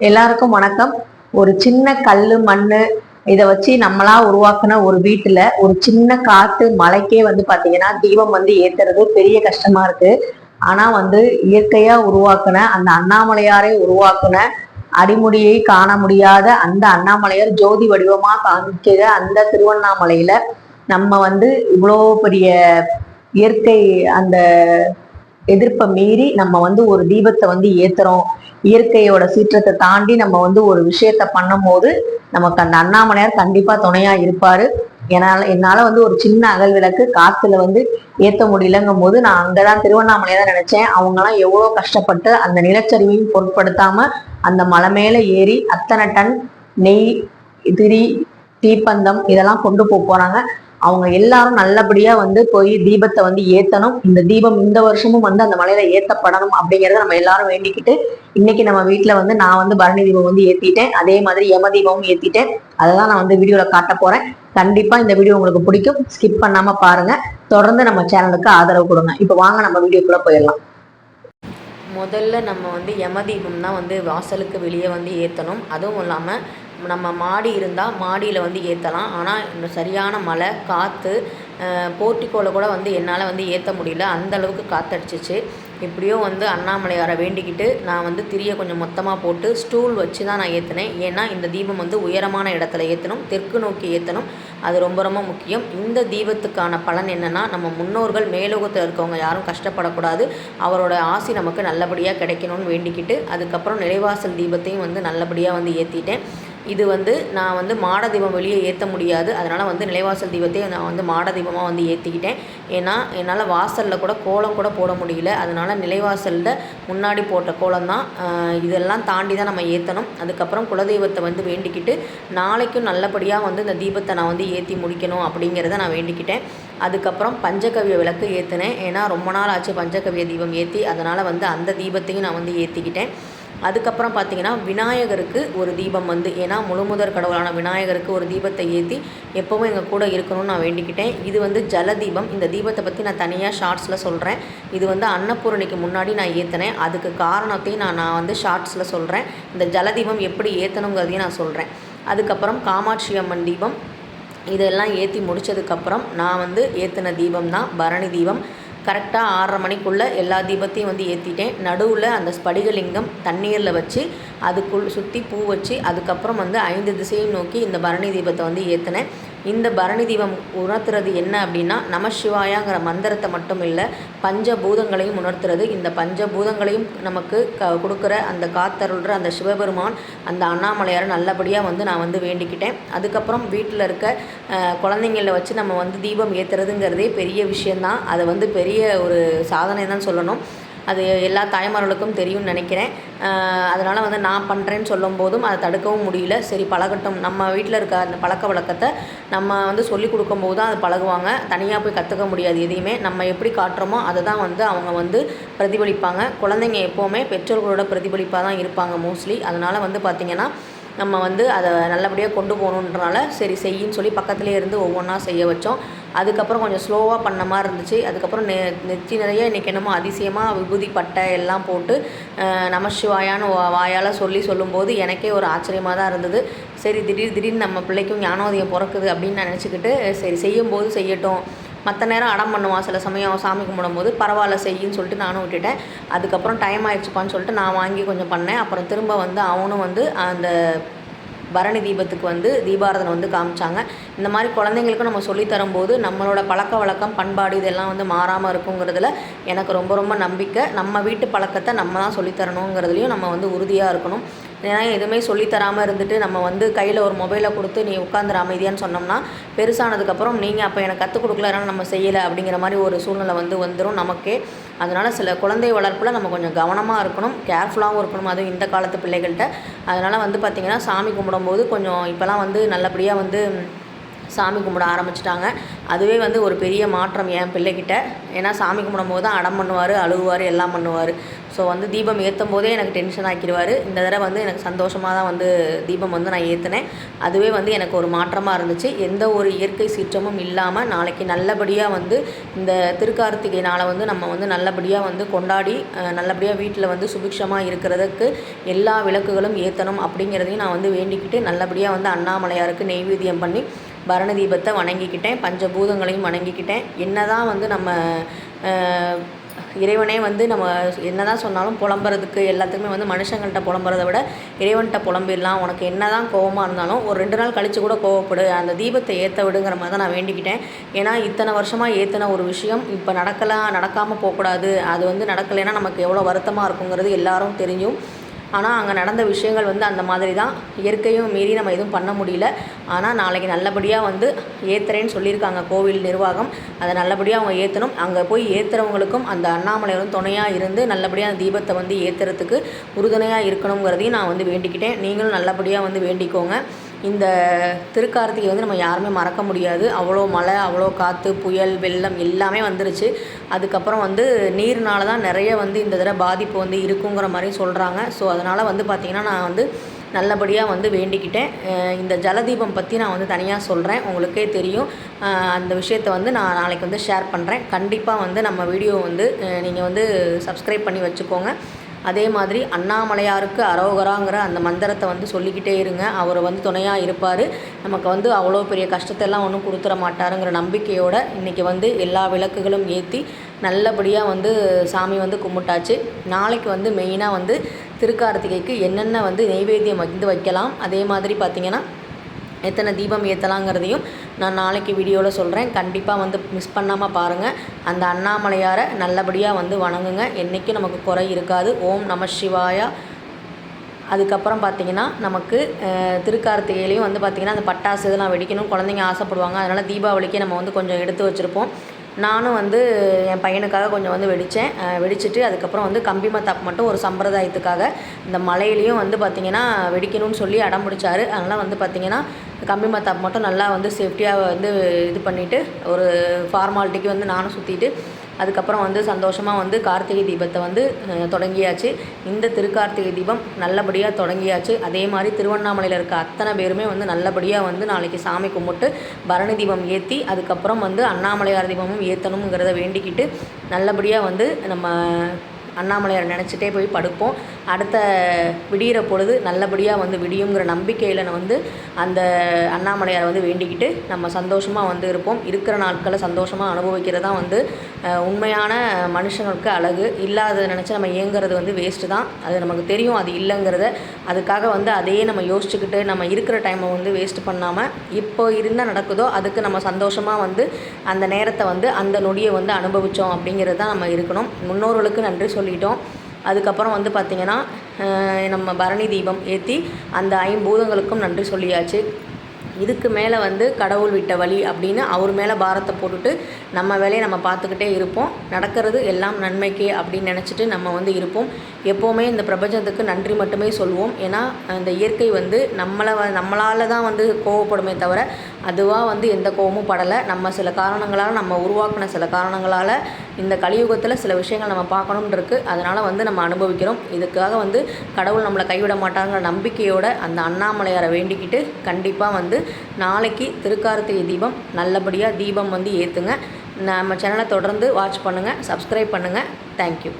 எல்லாருக்கும் வணக்கம். ஒரு சின்ன கல் மண் இதை வச்சு நம்மளா உருவாக்குன ஒரு வீட்டுல ஒரு சின்ன காத்து மலைக்கே வந்து பாத்தீங்கன்னா தீபம் வந்து ஏத்துறது பெரிய கஷ்டமா இருக்கு. ஆனா வந்து இயற்கையா உருவாக்குன அந்த அண்ணாமலையாரை உருவாக்குன அடிமுடியை காண முடியாத அந்த அண்ணாமலையார் ஜோதி வடிவமா காமிக்கிற அந்த திருவண்ணாமலையில நம்ம வந்து இவ்வளோ பெரிய இயற்கை அந்த எதிர்ப்பை மீறி நம்ம வந்து ஒரு தீபத்தை வந்து ஏத்துறோம். இயற்கையோட சீற்றத்தை தாண்டி நம்ம வந்து ஒரு விஷயத்த பண்ணும்போது நமக்கு அந்த அண்ணாமலையார் கண்டிப்பா துணையா இருப்பாரு. என்னால் என்னால வந்து ஒரு சின்ன அகல் விளக்கு காத்துல வந்து ஏத்த முடியலங்கும் போது நான் அங்கதான் திருவண்ணாமலையா தான் நினைச்சேன். அவங்கெல்லாம் எவ்வளவு கஷ்டப்பட்டு அந்த நிலச்சரிவையும் பொருட்படுத்தாம அந்த மலை மேல ஏறி அத்தனை டன் நெய் திரி தீப்பந்தம் இதெல்லாம் கொண்டு போக போறாங்க. அவங்க எல்லாரும் நல்லபடியா வந்து போய் தீபத்தை வந்து ஏத்தணும். இந்த தீபம் இந்த வருஷமும் வந்து அந்த மலையில ஏத்தப்படணும் அப்படிங்கறத நம்ம எல்லாரும் வேண்டிக்கிட்டு இன்னைக்கு நம்ம வீட்டுல வந்து நான் வந்து பரணி தீபம் வந்து ஏத்திட்டேன். அதே மாதிரி யம தீபமும் ஏத்திட்டேன். அதை தான் நான் வந்து வீடியோல காட்ட போறேன். கண்டிப்பா இந்த வீடியோ உங்களுக்கு பிடிக்கும். ஸ்கிப் பண்ணாம பாருங்க. தொடர்ந்து நம்ம சேனலுக்கு ஆதரவு கொடுங்க. இப்போ வாங்க நம்ம வீடியோக்குள்ள போயிடலாம். முதல்ல நம்ம வந்து யமதீபம் தான் வந்து வாசலுக்கு வெளியே வந்து ஏற்றணும் அதுவும் இல்லாமல் நம்ம மாடி இருந்தால் மாடியில் வந்து ஏற்றலாம் ஆனால் இந்த சரியான மழை காற்று போர்ட்டிக்கோவில் கூட வந்து என்னால் வந்து ஏற்ற முடியல. அந்த அளவுக்கு காற்றடிச்சிச்சு இப்படியும் வந்து அண்ணாமலையாரை வேண்டிக்கிட்டு நான் வந்து திரியை கொஞ்சம் மொத்தமாக போட்டு ஸ்டூல் வச்சு தான் நான் ஏற்றினேன் ஏன்னா இந்த தீபம் வந்து உயரமான இடத்துல ஏற்றணும் தெற்கு நோக்கி ஏற்றணும் அது ரொம்ப ரொம்ப முக்கியம். இந்த தீபத்துக்கான பலன் என்னென்னா நம்ம முன்னோர்கள் மேலோகத்தில் இருக்கவங்க யாரும் கஷ்டப்படக்கூடாது. அவரோட ஆசி நமக்கு நல்லபடியாக கிடைக்கணும்னு வேண்டிக்கிட்டு அதுக்கப்புறம் நிலைவாசல் தீபத்தையும் வந்து நல்லபடியாக வந்து ஏற்றிட்டேன் இது வந்து நான் வந்து மாட தீபம் வெளியே ஏற்ற முடியாது. அதனால் வந்து நிலைவாசல் தீபத்தையும் நான் வந்து மாட தீபமாக வந்து ஏற்றிக்கிட்டேன் ஏன்னா என்னால் வாசலில் கூட கோலம் கூட போட முடியல. அதனால் நிலைவாசலில் முன்னாடி போட்ட கோலம் தான் இதெல்லாம் தாண்டி தான் நம்ம ஏற்றணும் அதுக்கப்புறம் குலதெய்வத்தை வந்து வேண்டிக்கிட்டு நாளைக்கும் நல்லபடியாக வந்து இந்த தீபத்தை நான் வந்து ஏற்றி முடிக்கணும் அப்படிங்கிறத நான் வேண்டிக்கிட்டேன். அதுக்கப்புறம் பஞ்சகவிய விளக்கு ஏற்றினேன் ஏன்னா ரொம்ப நாள் ஆச்சு பஞ்சகவிய தீபம் ஏற்றி அதனால் வந்து அந்த தீபத்தையும் நான் வந்து ஏற்றிக்கிட்டேன் அதுக்கப்புறம் பார்த்தீங்கன்னா விநாயகருக்கு ஒரு தீபம் வந்து ஏன்னா முழுமுதற் கடவுளான விநாயகருக்கு ஒரு தீபத்தை ஏற்றி எப்போவும் எங்கள் கூட இருக்கணும்னு நான் வேண்டிக்கிட்டேன். இது வந்து ஜல தீபம். இந்த தீபத்தை பற்றி நான் தனியாக ஷார்ட்ஸில் சொல்கிறேன் இது வந்து அன்னபூரணிக்கு முன்னாடி நான் ஏற்றினேன் அதுக்கு காரணத்தையும் நான் நான் வந்து ஷார்ட்ஸில் சொல்கிறேன் இந்த ஜல தீபம் எப்படி ஏற்றணுங்கிறதையும் நான் சொல்கிறேன் அதுக்கப்புறம் காமாட்சி அம்மன் தீபம். இதெல்லாம் ஏற்றி முடித்ததுக்கப்புறம் நான் வந்து ஏற்றின தீபம் தான் பரணி தீபம். கரெக்டாக ஆறரை மணிக்குள்ளே எல்லா தீபத்தையும் வந்து ஏற்றிட்டேன் நடுவில் அந்த ஸ்படிகலிங்கம் தண்ணீரில் வச்சு அதுக்குள் சுற்றி பூ வச்சு அதுக்கப்புறம் வந்து ஐந்து திசையும் நோக்கி இந்த பரணி தீபத்தை வந்து ஏற்றினேன் இந்த பரணி தீபம் உணர்த்துறது என்ன அப்படின்னா நமசிவாயாங்கிற மந்திரத்தை மட்டும் இல்லை பஞ்சபூதங்களையும் உணர்த்துறது. இந்த பஞ்சபூதங்களையும் நமக்கு க கொடுக்குற அந்த காத்தருள்ற அந்த சிவபெருமான் அந்த அண்ணாமலையாரை நல்லபடியாக வந்து நான் வந்து வேண்டிக்கிட்டேன். அதுக்கப்புறம் வீட்டில் இருக்க குழந்தைங்கள வச்சு நம்ம வந்து தீபம் ஏற்றுறதுங்கிறதே பெரிய விஷயந்தான் அதை வந்து பெரிய ஒரு சாதனை தான் சொல்லணும். அது எல்லா தாய்மார்களுக்கும் தெரியும்னு நினைக்கிறேன். அதனால் வந்து நான் பண்ணுறேன்னு சொல்லும் போதும் அதை தடுக்கவும் முடியல. சரி பழகட்டும். நம்ம வீட்டில் இருக்க அந்த பழக்க வழக்கத்தை நம்ம வந்து சொல்லி கொடுக்கும்போது தான் அது பழகுவாங்க. தனியாக போய் கற்றுக்க முடியாது எதையுமே. நம்ம எப்படி காட்டுறோமோ அதை தான் வந்து அவங்க வந்து பிரதிபலிப்பாங்க. குழந்தைங்க எப்போவுமே பெற்றோர்களோட பிரதிபலிப்பாக தான் இருப்பாங்க மோஸ்ட்லி அதனால் வந்து பார்த்திங்கன்னா நம்ம வந்து அதை நல்லபடியாக கொண்டு போகணுன்றனால சரி செய்யின்னு சொல்லி பக்கத்துலேயே இருந்து ஒவ்வொன்றா செய்ய வச்சோம். அதுக்கப்புறம் கொஞ்சம் ஸ்லோவாக பண்ண மாதிரி இருந்துச்சு. அதுக்கப்புறம் நெ நெத்தி நிறைய இன்றைக்கி என்னமோ அதிசயமாக விபூதி பட்டை எல்லாம் போட்டு நமசிவாயான்னு வாயால் சொல்லி சொல்லும்போது எனக்கே ஒரு ஆச்சரியமாக தான் இருந்தது. சரி திடீர் திடீர்னு நம்ம பிள்ளைக்கும் ஞானோதயம் பிறக்குது அப்படின்னு நான் நினச்சிக்கிட்டு சரி செய்யும்போது செய்யட்டும். மற்ற நேரம் அடம் பண்ணுவான் சில சமயம் சாமி கும்பிடும்போது பரவாயில்ல செய்யின்னு சொல்லிட்டு நானும் விட்டுட்டேன். அதுக்கப்புறம் டைம் ஆயிடுச்சுப்பான்னு சொல்லிட்டு நான் வாங்கி கொஞ்சம் பண்ணேன். அப்புறம் திரும்ப வந்து அவனும் வந்து அந்த பரணி தீபத்துக்கு வந்து தீபாரதனை வந்து காமிச்சாங்க. இந்த மாதிரி குழந்தைங்களுக்கும் நம்ம சொல்லித்தரும்போது நம்மளோட பழக்க வழக்கம் பண்பாடு இதெல்லாம் வந்து மாறாமல் இருக்குங்கிறதுல எனக்கு ரொம்ப ரொம்ப நம்பிக்கை. நம்ம வீட்டு பழக்கத்தை நம்ம தான் சொல்லித்தரணுங்கிறதுலையும் நம்ம வந்து உறுதியாக இருக்கணும். ஏன்னா எதுவுமே சொல்லித்தராமல் இருந்துட்டு நம்ம வந்து கையில் ஒரு மொபைலை கொடுத்து நீ உட்காந்துரு அமைதியான்னு சொன்னோம்னா பெருசானதுக்கப்புறம் நீங்கள் அப்போ எனக்கு கற்றுக் கொடுக்கலன்னா நம்ம செய்யலை அப்படிங்கிற மாதிரி ஒரு சூழ்நிலை வந்து வந்துடும் நமக்கே. அதனால் சில குழந்தை வளர்ப்பில் நம்ம கொஞ்சம் கவனமாக இருக்கணும். கேர்ஃபுல்லாகவும் இருக்கணும். அதுவும் இந்த காலத்து பிள்ளைகள்கிட்ட அதனால் வந்து பார்த்திங்கன்னா சாமி கும்பிடும்போது கொஞ்சம் இப்போலாம் வந்து நல்லபடியாக வந்து சாமி கும்பிட ஆரம்பிச்சிட்டாங்க. அதுவே வந்து ஒரு பெரிய மாற்றம் என் பிள்ளைகிட்ட. ஏன்னா சாமி கும்பிடும் போது தான் அடம் பண்ணுவார் அழுகுவார் எல்லாம் பண்ணுவார். ஸோ வந்து தீபம் ஏற்றும் போதே எனக்கு டென்ஷன் ஆக்கிடுவார். இந்த தடவை வந்து எனக்கு சந்தோஷமாக தான் வந்து தீபம் வந்து நான் ஏற்றினேன் அதுவே வந்து எனக்கு ஒரு மாற்றமாக இருந்துச்சு. எந்த ஒரு இயற்கை சீற்றமும் இல்லாமல் நாளைக்கு நல்லபடியாக வந்து இந்த திருக்கார்த்திகை நாளை வந்து நம்ம வந்து நல்லபடியாக வந்து கொண்டாடி நல்லபடியாக வீட்டில் வந்து சுபிக்ஷமாக இருக்கிறதுக்கு எல்லா விளக்குகளும் ஏற்றணும் அப்படிங்கிறதையும் நான் வந்து வேண்டிக்கிட்டு நல்லபடியாக வந்து அண்ணாமலையாருக்கு நெய்வேத்தியம் பண்ணி பரண தீபத்தை வணங்கிக்கிட்டேன். பஞ்சபூதங்களையும் வணங்கிக்கிட்டேன். என்ன தான் வந்து நம்ம இறைவனே வந்து நம்ம என்னதான் சொன்னாலும் புலம்புறதுக்கு எல்லாத்துக்குமே வந்து மனுஷங்கள்கிட்ட புலம்புறத விட இறைவன்கிட்ட புலம்பிடலாம். உனக்கு என்னதான் கோவமாக இருந்தாலும் ஒரு ரெண்டு நாள் கழித்து கூட கோவப்படு. அந்த தீபத்தை ஏற்ற விடுங்கிற மாதிரி தான் நான் வேண்டிக்கிட்டேன். ஏன்னா இத்தனை வருஷமாக ஏற்றின ஒரு விஷயம் இப்போ நடக்கலாம் நடக்காமல் போகக்கூடாது. அது வந்து நடக்கலைன்னா நமக்கு எவ்வளோ வருத்தமாக இருக்குங்கிறது எல்லாரும் தெரிஞ்சும். ஆனால் அங்கே நடந்த விஷயங்கள் வந்து அந்த மாதிரி தான் இயற்கையும் மீறி நம்ம எதுவும் பண்ண முடியல. ஆனால் நாளைக்கு நல்லபடியாக வந்து ஏற்றுறேன்னு சொல்லியிருக்காங்க கோவில் நிர்வாகம். அதை நல்லபடியாக அவங்க ஏற்றணும் அங்கே போய் ஏற்றுறவங்களுக்கும் அந்த அண்ணாமலையரும் துணையாக இருந்து நல்லபடியாக அந்த தீபத்தை வந்து ஏற்றுறதுக்கு உறுதுணையாக இருக்கணுங்கிறதையும் நான் வந்து வேண்டிக்கிட்டேன். நீங்களும் நல்லபடியாக வந்து வேண்டிக்கோங்க. இந்த திருக்கார்த்திகை வந்து நம்ம யாருமே மறக்க முடியாது. அவ்வளோ மழை அவ்வளோ காற்று புயல் வெள்ளம் எல்லாமே வந்துருச்சு. அதுக்கப்புறம் வந்து நீர்னால தான் நிறைய வந்து இந்த தடவை பாதிப்பு வந்து இருக்குங்கிற மாதிரி சொல்கிறாங்க ஸோ அதனால் வந்து பார்த்திங்கன்னா நான் வந்து நல்லபடியாக வந்து வேண்டிக்கிட்டேன். இந்த ஜலதீபம் பற்றி நான் வந்து தனியாக சொல்கிறேன் உங்களுக்கே தெரியும். அந்த விஷயத்தை வந்து நான் நாளைக்கு வந்து ஷேர் பண்ணுறேன் கண்டிப்பாக வந்து நம்ம வீடியோ வந்து நீங்கள் வந்து சப்ஸ்கிரைப் பண்ணி வச்சுக்கோங்க. அதே மாதிரி அண்ணாமலையாருக்கு அரோகராங்கிற அந்த மந்திரத்தை வந்து சொல்லிக்கிட்டே இருங்க. அவர் வந்து துணையாக இருப்பார். நமக்கு வந்து அவ்வளோ பெரிய கஷ்டத்தெல்லாம் ஒன்றும் கொடுத்துட மாட்டாருங்கிற நம்பிக்கையோடு இன்றைக்கி வந்து எல்லா விளக்குகளும் ஏற்றி நல்லபடியாக வந்து சாமி வந்து கும்பிட்டாச்சு. நாளைக்கு வந்து மெயினாக வந்து திருக்கார்த்திகைக்கு என்னென்ன வந்து நெய்வேத்தியம் வந்து வைக்கலாம். அதே மாதிரி பார்த்திங்கன்னா எத்தனை தீபம் ஏற்றலாங்கிறதையும் நான் நாளைக்கு வீடியோவில் சொல்கிறேன் கண்டிப்பாக வந்து மிஸ் பண்ணாமல் பாருங்கள் அந்த அண்ணாமலையாரை நல்லபடியாக வந்து வணங்குங்க. என்றைக்கும் நமக்கு குறை இருக்காது. ஓம் நம சிவாயா. அதுக்கப்புறம் பார்த்திங்கன்னா நமக்கு திருக்கார்த்திகையிலையும் வந்து பார்த்திங்கன்னா அந்த பட்டாசு இதெல்லாம் வெடிக்கணும். குழந்தைங்க ஆசைப்படுவாங்க. அதனால் தீபாவளிக்கு நம்ம வந்து கொஞ்சம் எடுத்து வச்சுருப்போம். நானும் வந்து என் பையனுக்காக கொஞ்சம் வந்து வெடித்தேன் வெடிச்சிட்டு அதுக்கப்புறம் வந்து கம்பி மத்தாப்பு மட்டும் ஒரு சம்பிரதாயத்துக்காக இந்த மலையிலையும் வந்து பார்த்திங்கன்னா வெடிக்கணும்னு சொல்லி அடம் பிடிச்சாரு. அதனால் வந்து பார்த்திங்கன்னா கம்பி மத்தாப்பு மட்டும் நல்லா வந்து சேஃப்டியாக வந்து இது பண்ணிவிட்டு ஒரு ஃபார்மாலிட்டிக்கு வந்து நானும் சுற்றிட்டு அதுக்கப்புறம் வந்து சந்தோஷமாக வந்து கார்த்திகை தீபத்தை வந்து தொடங்கியாச்சு. இந்த திருக்கார்த்திகை தீபம் நல்லபடியாக தொடங்கியாச்சு. அதே மாதிரி திருவண்ணாமலையில் இருக்க அத்தனை பேருமே வந்து நல்லபடியாக வந்து நாளைக்கு சாமி கும்பிட்டு பரணி தீபம் ஏற்றி அதுக்கப்புறம் வந்து அண்ணாமலையார் தீபமும் ஏற்றணுங்கிறத வேண்டிக்கிட்டு நல்லபடியாக வந்து நம்ம அண்ணாமலையார் நினச்சிட்டே போய் படுப்போம். அடுத்த விடிகிற பொழுது நல்லபடியாக வந்து விடியுங்கிற நம்பிக்கையில் நான் வந்து அந்த அண்ணாமலையாரை வந்து வேண்டிக்கிட்டு நம்ம சந்தோஷமாக வந்து இருப்போம். இருக்கிற நாட்களை சந்தோஷமாக அனுபவிக்கிறது தான் வந்து உண்மையான மனுஷங்களுக்கு அழகு. இல்லாததை நினச்சி நம்ம ஏங்குறது வந்து வேஸ்ட்டு தான். அது நமக்கு தெரியும் அது இல்லைங்கிறத. அதுக்காக வந்து அதையே நம்ம யோசிச்சுக்கிட்டு நம்ம இருக்கிற டைமை வந்து வேஸ்ட் பண்ணாமல் இப்போ இருந்தால் நடக்குதோ அதுக்கு நம்ம சந்தோஷமாக வந்து அந்த நேரத்தை வந்து அந்த நொடியை வந்து அனுபவித்தோம் அப்படிங்கிறது தான் நம்ம இருக்கணும். முன்னோர்களுக்கு நன்றி சொல்லிட்டோம். அதுக்கப்புறம் வந்து பார்த்திங்கன்னா நம்ம பரணி தீபம் ஏற்றி அந்த ஐம்பூதங்களுக்கும் நன்றி சொல்லியாச்சு. இதுக்கு மேலே வந்து கடவுள் விட்ட வழி அப்படின்னு அவர் மேலே பாரத்தை போட்டுட்டு நம்ம வேலையை நம்ம பார்த்துக்கிட்டே இருப்போம். நடக்கிறது எல்லாம் நன்மைக்கு அப்படின்னு நினச்சிட்டு நம்ம வந்து இருப்போம். எப்போவுமே இந்த பிரபஞ்சத்துக்கு நன்றி மட்டுமே சொல்லுவோம் ஏன்னா அந்த இயற்கை வந்து நம்மளை வ- நம்மளால தான் வந்து கோவப்படுமே தவிர அதுவாக வந்து எந்த கோவமும் படலை. நம்ம சில காரணங்களால் நம்ம உருவாக்கின சில காரணங்களால் இந்த கலியுகத்தில் சில விஷயங்கள் நம்ம பார்க்கணும்னு இருக்குது அதனால் வந்து நம்ம அனுபவிக்கிறோம். இதுக்காக வந்து கடவுள் நம்மளை கைவிட மாட்டாங்கிற நம்பிக்கையோட அந்த அண்ணாமலையாரை வேண்டிக்கிட்டு கண்டிப்பாக வந்து நாளைக்கு திருக்கார்த்திகை தீபம் நல்லபடியாக தீபம் வந்து ஏற்றுங்க நம்ம சேனலை தொடர்ந்து வாட்ச் பண்ணுங்கள் சப்ஸ்கிரைப் பண்ணுங்கள் தேங்க்யூ